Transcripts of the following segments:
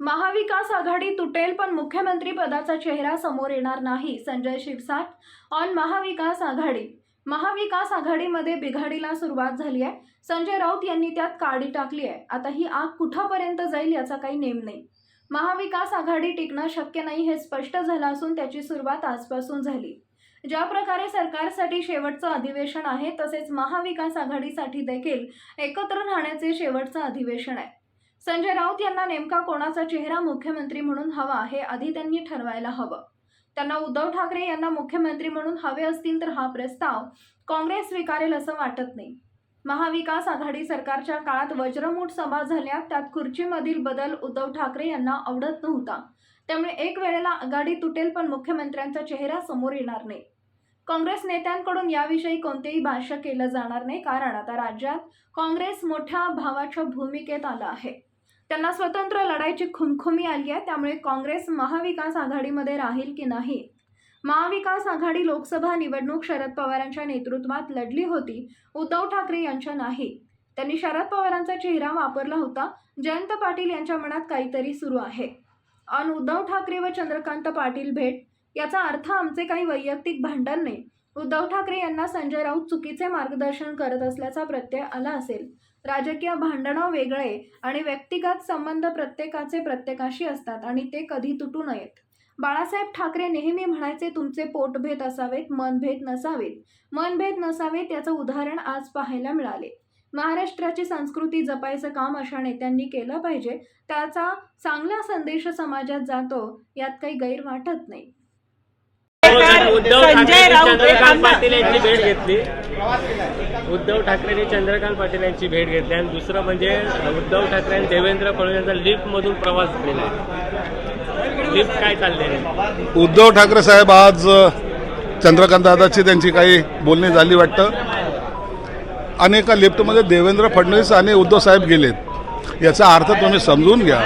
महाविकास आघाडी तुटेल पण मुख्यमंत्री पदाचा चेहरा समोर येणार नाही संजय शिरसाट ऑन महाविकास आघाडी. महाविकास आघाडीमध्ये बिघाडीला सुरुवात झाली आहे. संजय राऊत यांनी त्यात काडी टाकली आहे. आता ही आग कुठापर्यंत जाईल याचा काही नेम नाही. महाविकास आघाडी टिकणं शक्य नाही हे स्पष्ट झालं असून त्याची सुरुवात आजपासून झाली. ज्या प्रकारे सरकारसाठी शेवटचं अधिवेशन आहे तसेच महाविकास आघाडीसाठी देखील एकत्र राहण्याचे शेवटचं अधिवेशन आहे. संजय राऊत यांना नेमका कोणाचा चेहरा मुख्यमंत्री म्हणून हवा हे आधी त्यांनी ठरवायला हवं. त्यांना उद्धव ठाकरे यांना मुख्यमंत्री म्हणून हवे असतील तर हा प्रस्ताव काँग्रेस स्वीकारेल असं वाटत नाही. महाविकास आघाडी सरकारच्या काळात वज्रमूठ सभा झाल्या त्यात खुर्चीमधील बदल उद्धव ठाकरे यांना आवडत नव्हता. त्यामुळे एक वेळेला आघाडी तुटेल पण मुख्यमंत्र्यांचा चेहरा समोर येणार नाही. काँग्रेस नेत्यांकडून याविषयी कोणतेही भाष्य केलं जाणार नाही कारण आता राज्यात काँग्रेस मोठ्या भावाच्या भूमिकेत आलं आहे. त्यांना स्वतंत्र लढायची खुमखुमी आली आहे त्यामुळे काँग्रेस महाविकास आघाडीमध्ये राहील की नाही? महाविकास आघाडी लोकसभा निवडणूक शरद पवारांच्या नेतृत्वात लढली होती उद्धव ठाकरे यांच्या नाही. त्यांनी शरद पवारांचा चेहरा वापरला होता जयंत पाटील यांच्या मनात काहीतरी सुरू आहे. अन उद्धव ठाकरे व चंद्रकांत पाटील भेट याचा अर्थ आमचे काही वैयक्तिक भांडण नाही. उद्धव ठाकरे यांना संजय राऊत चुकीचे मार्गदर्शन करत असल्याचा प्रत्यय आला असेल राजकीय भांडणं वेगळे आणि व्यक्तिगत संबंध प्रत्येकाचे प्रत्येकाशी असतात आणि ते कधी तुटू नयेत. बाळासाहेब ठाकरे नेहमी म्हणायचे तुमचे पोटभेद असावेत मनभेद नसावेत. मनभेद नसावेत याचं उदाहरण आज पाहायला मिळाले. महाराष्ट्राची संस्कृती जपायचं काम अशा नेत्यांनी केलं पाहिजे. त्याचा चांगला संदेश समाजात जातो यात काही गैर वाटत नाही संजय राऊत यांची भेट घेतली. उद्धव ठाकरेंनी चंद्रकांत पाटील यांची भेट घेतली आणि दुसरं म्हणजे उद्धव ठाकरे आणि देवेंद्र फडणवीस यांचा लिफ्टमधून प्रवास केला लिफ्ट काय चाललेलं उद्धव ठाकरे साहेब आज चंद्रकांत दादाची त्यांची काही बोलणी झाली वाटतं. आणि एका लिफ्टमध्ये देवेंद्र फडणवीस आणि उद्धव साहेब गेलेत. याचा अर्थ तुम्ही समजून घ्या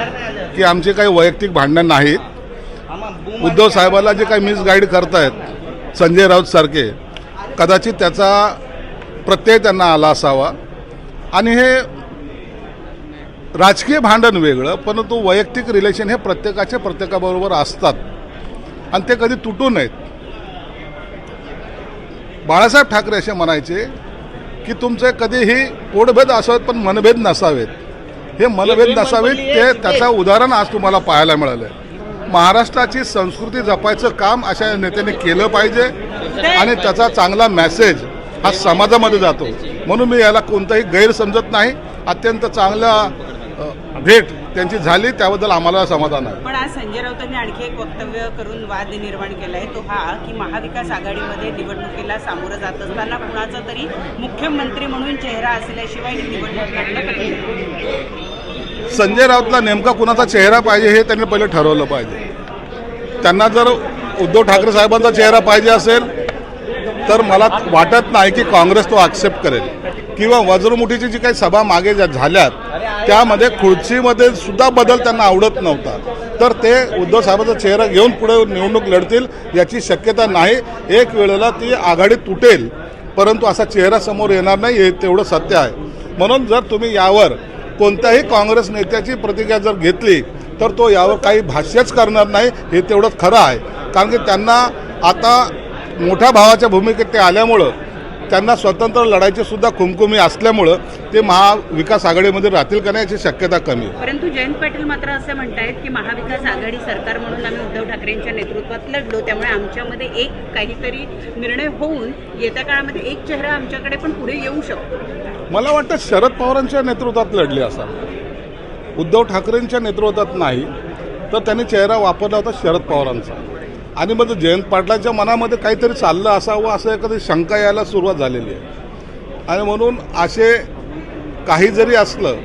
की आमचे काही वैयक्तिक भांडणं नाहीत. उद्धव साहेबाला जे काही मिसगाईड करतायत संजय राऊत सारखे कदाचित त्याचा प्रत्यय त्यांना आला असावा. आणि हे राजकीय भांडण वेगळं परंतु वैयक्तिक रिलेशन हे प्रत्येकाच्या प्रत्येकाबरोबर असतात. आणि ते कधी तुटू नयेत. बाळासाहेब ठाकरे असे म्हणायचे की तुमचे कधीही पोटभेद असावेत पण मनभेद नसावेत. हे मनभेद नसावेत ते त्याचं उदाहरण आज तुम्हाला पाहायला मिळालं महाराष्ट्राची संस्कृती जपायचं काम अशा नेत्याने केलं पाहिजे. आणि त्याचा चांगला मेसेज हा समाजामध्ये जातो. म्हणून मी याला कोणताही गैर समजत नाही. अत्यंत चांगला भेट त्यांची झाली. त्याबद्दल आम्हाला समाधान आहे. पण आज संजय राऊतांनी आणखी एक वक्तव्य करून वाद निर्माण केलाय. तो हा की महाविकास आघाडीमध्ये निवडणुकीला सामोरं जात असताना कुणाचा तरी मुख्यमंत्री म्हणून चेहरा असल्याशिवाय ही निवडणूक आहे. संजय राऊतला नेमका कुणाचा चेहरा पाहिजे हे त्यांनी पहिले ठरवलं पाहिजे. त्यांना जर उद्धव ठाकरे साहेबांचा चेहरा पाहिजे असेल तर मला वाटत नाही की काँग्रेस तो ॲक्सेप्ट करेल. किंवा वज्रमुठीची जी काही सभा मागे ज्या झाल्यात त्यामध्ये खुर्चीमध्ये सुद्धा बदल त्यांना आवडत नव्हता. तर ते उद्धव साहेबांचा चेहरा घेऊन पुढे निवडणूक लढतील याची शक्यता नाही. एक वेळेला ती आघाडी तुटेल परंतु असा चेहरा समोर येणार नाही हे तेवढं सत्य आहे. म्हणून जर तुम्ही यावर कोणत्याही काँग्रेस नेत्याची प्रतिक्रिया जर घेतली तर तो यावर काही भाष्यच करणार नाही हे तेवढंच खरं आहे. कारण की त्यांना आता मोठ्या भावाच्या भूमिकेत ते आल्यामुळं त्यांना स्वतंत्र लढायची सुद्धा खुमखुमी असल्यामुळं ते महाविकास आघाडीमध्ये राहतील का नाही याची शक्यता कमी परंतु जयंत पाटील मात्र असं म्हणतायत की महाविकास आघाडी सरकार म्हणून आम्ही उद्धव ठाकरेंच्या नेतृत्वात लढलो त्यामुळे आमच्यामध्ये एक काहीतरी निर्णय होऊन येत्या काळामध्ये एक चेहरा आमच्याकडे पण पुढे येऊ शकतो. मला वाटतं शरद पवारांच्या नेतृत्वात लढले असा उद्धव ठाकरेंच्या नेतृत्वात नाही तर त्यांनी चेहरा वापरला होता शरद पवारांचा. आणि मग जयंत पाटलांच्या मनामध्ये काहीतरी चाललं असावं असं एखादी शंका यायला सुरुवात झालेली आहे. आणि म्हणून असे काही जरी असलं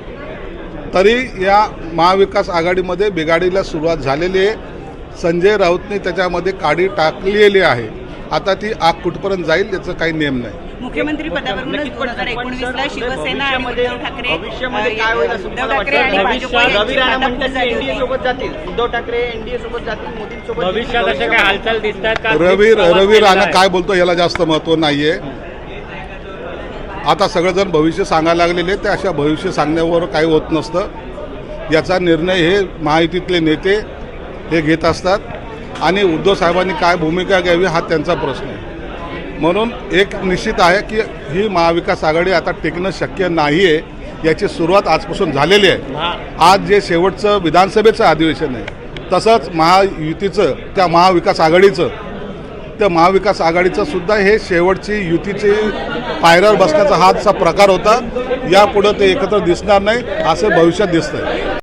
तरी या महाविकास आघाडीमध्ये बिघाडीला सुरुवात झालेली आहे. संजय राऊतने त्याच्यामध्ये काडी टाकलेली आहे. आता ती आग कुठपर्यंत जाईल याचं काही नेम नाही. मुख्यमंत्री पदावरूनच दोन हजार एकोणवीसला शिवसेना आणि उद्धव ठाकरे असं उद्धव ठाकरे आणि? भाजप जातील. उद्धव ठाकरे एनडीए सोबत जातील मोदींसोबत भविष्यात अशा काय हालचाल दिसतात का? रवी रवी राणा? काय बोलतो याला जास्त महत्त्व नाहीये. आता सगळेजण भविष्य सांगायला लागलेले ते अशा भविष्य सांगण्यावर काही होत नसतं. याचा निर्णय हे महायुतीतले नेते हे घेत असतात. आणि उद्धव साहेबांनी काय भूमिका घ्यावी हा त्यांचा प्रश्न आहे. म्हणून एक निश्चित आहे की ही महाविकास आघाडी आता टिकणं शक्य नाही आहे याची सुरुवात आजपासून झालेली आहे. आज जे शेवटचं विधानसभेचं अधिवेशन आहे तसंच महायुतीचं त्या महाविकास आघाडीचं त्या महाविकास आघाडीचं सुद्धा हे शेवटची युतीची पायऱ्यावर बसण्याचा हाचा प्रकार होता. यापुढं ते एकत्र दिसणार नाही असं भविष्यात दिसतंय.